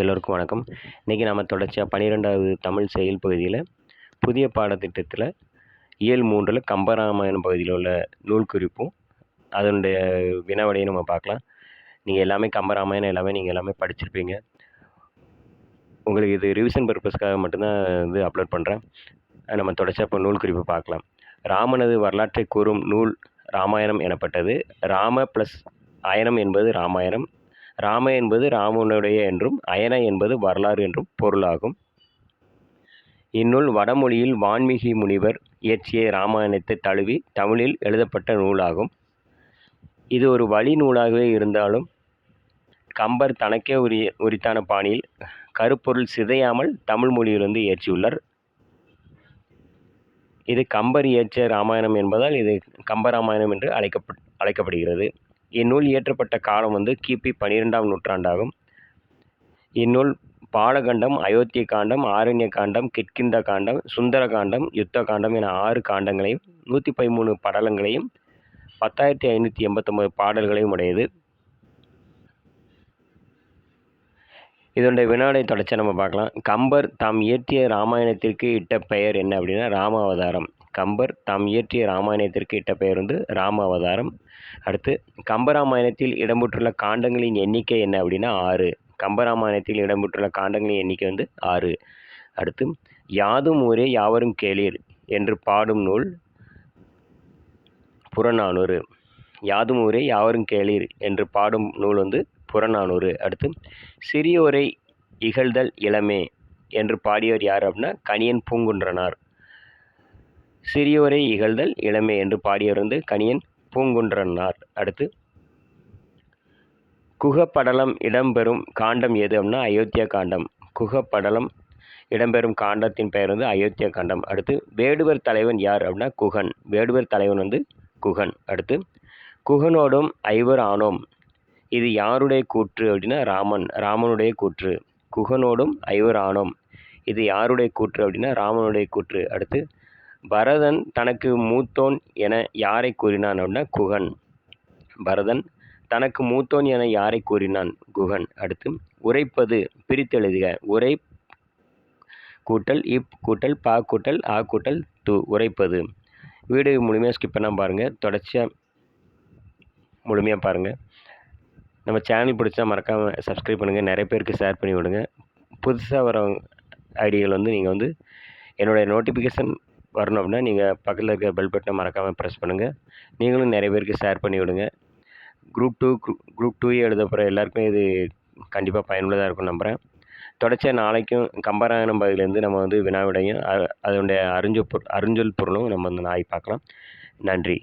எல்லோருக்கும் வணக்கம். இன்றைக்கி நம்ம தொடர்ச்சியாக பன்னிரெண்டாவது தமிழ் செயல் பகுதியில் புதிய பாடத்திட்டத்தில் இயல் மூன்றில் கம்பராமாயணம் பகுதியில் உள்ள நூல் குறிப்பும் அதனுடைய வினாவடையும் நம்ம பார்க்கலாம். நீங்கள் எல்லாமே கம்பராமாயணம் எல்லாமே நீங்கள் எல்லாமே படிச்சிருப்பீங்க. உங்களுக்கு இது ரிவிஷன் பர்பஸ்க்காக மட்டும்தான் வந்து அப்லோட் பண்ணுறேன் நம்ம தொடர்ச்சியாக இப்போ நூல் குறிப்பு பார்க்கலாம். ராமனது வரலாற்றை கூறும் நூல் ராமாயணம் எனப்பட்டது. ராம ப்ளஸ் அயனம் என்பது ராமாயணம். ராம என்பது ராமனுடைய என்றும் அயன என்பது வரலாறு என்றும் பொருளாகும். இந்நூல் வடமொழியில் வான்மீகி முனிவர் இயற்றிய இராமாயணத்தை தழுவி தமிழில் எழுதப்பட்ட நூலாகும். இது ஒரு வழி நூலாகவே இருந்தாலும் கம்பர் தனக்கே உரிய உரித்தான பாணியில் கருப்பொருள் சிதையாமல் தமிழ் மொழியிலிருந்து இயற்றியுள்ளார். இது கம்பர் இயற்றிய ராமாயணம் என்பதால் இது கம்பராமாயணம் என்று அழைக்கப்ப அழைக்கப்படுகிறது. இந்நூல் இயற்றப்பட்ட காலம் வந்து கிபி பன்னிரெண்டாம் நூற்றாண்டாகும். இந்நூல் பாலகண்டம் அயோத்திய காண்டம் ஆரண்ய காண்டம் கிட்கிந்த காண்டம் சுந்தர காண்டம் யுத்த காண்டம் என ஆறு காண்டங்களையும் நூற்றி பதிமூணு படலங்களையும் பத்தாயிரத்தி ஐநூற்றி எண்பத்தொம்பது பாடல்களையும் உடையது. இதனுடைய வினாடை தொடர்ச்சி நம்ம பார்க்கலாம். கம்பர் தாம் இயற்றிய ராமாயணத்திற்கு இட்ட பெயர் என்ன அப்படின்னா ராமாவதாரம். கம்பர் தாம் இயற்றிய ராமாயணத்திற்கு இட்ட பெயர் வந்து ராம அவதாரம் அடுத்து கம்பராமாயணத்தில் இடம்பெற்றுள்ள காண்டங்களின் எண்ணிக்கை என்ன அப்படின்னா ஆறு. கம்பராமாயணத்தில் இடம்பெற்றுள்ள காண்டங்களின் எண்ணிக்கை வந்து ஆறு. அடுத்து யாதும் ஊரே யாவரும் கேளீர் என்று பாடும் நூல் புறநானூறு. யாதும் ஊரே யாவரும் கேளீர் என்று பாடும் நூல் வந்து புறநானூறு. அடுத்து சிறியோரை இகழ்தல் இளமே என்று பாடியவர் யார் அப்படின்னா கணியன் பூங்குன்றனார். சிறியோரை இகழ்தல் இளமே என்று பாடியவர் வந்து கணியன் பூங்குன்றனார். அடுத்து குகப்படலம் இடம்பெறும் காண்டம் எது அப்படின்னா அயோத்தியா காண்டம். குகப்படலம் இடம்பெறும் காண்டத்தின் பெயர் வந்து அயோத்தியா காண்டம். அடுத்து வேடுவர் தலைவன் யார் அப்படின்னா குகன். வேடுவர் தலைவன் வந்து குகன். அடுத்து குகனோடும் ஐவர் ஆனோம். இது யாருடைய கூற்று அப்படின்னா ராமன் ராமனுடைய கூற்று. குகனோடும் ஐவர் ஆனோம். இது யாருடைய கூற்று அப்படின்னா ராமனுடைய கூற்று. அடுத்து பரதன் தனக்கு மூத்தோன் என யாரை கூறினான் அப்படின்னா குகன். பரதன் தனக்கு மூத்தோன் என யாரை கூறினான்? குகன். அடுத்து உரைப்பது பிரித்தெழுதுக உரை கூட்டல் இப் கூட்டல் பா கூட்டல் ஆ கூட்டல் து உரைப்பது. வீடு முழுமையாக ஸ்கிப் பண்ணால் பாருங்கள் தொடர்ச்சியாக முழுமையாக பாருங்கள் நம்ம சேனல் பிடிச்சா மறக்காமல் சப்ஸ்கிரைப் பண்ணுங்கள் நிறைய பேருக்கு ஷேர் பண்ணி விடுங்க. புதுசாக வர ஐடிகள் வந்து நீங்கள் வந்து என்னுடைய நோட்டிஃபிகேஷன் வரணும் அப்படின்னா நீங்கள் பக்கத்தில் இருக்கிற பெல் பட்டனை மறக்காமல் ப்ரெஸ் பண்ணுங்கள் நீங்களும் நிறைய பேருக்கு ஷேர் பண்ணி விடுங்க. குரூப் டூ குரூப் டூ எழுத போகிற எல்லாருக்குமே இது கண்டிப்பாக பயனுள்ளதாக இருக்கும் நம்புகிறேன் தொடர்ச்சியாக நாளைக்கும் கம்பராயணம் பகுதியிலேருந்து நம்ம வந்து வினாவிடையும் அதனுடைய அறிஞ்சு பொருள் அறிஞ்சொல் பொருளும் நம்ம வந்து நாய் பார்க்கலாம். நன்றி.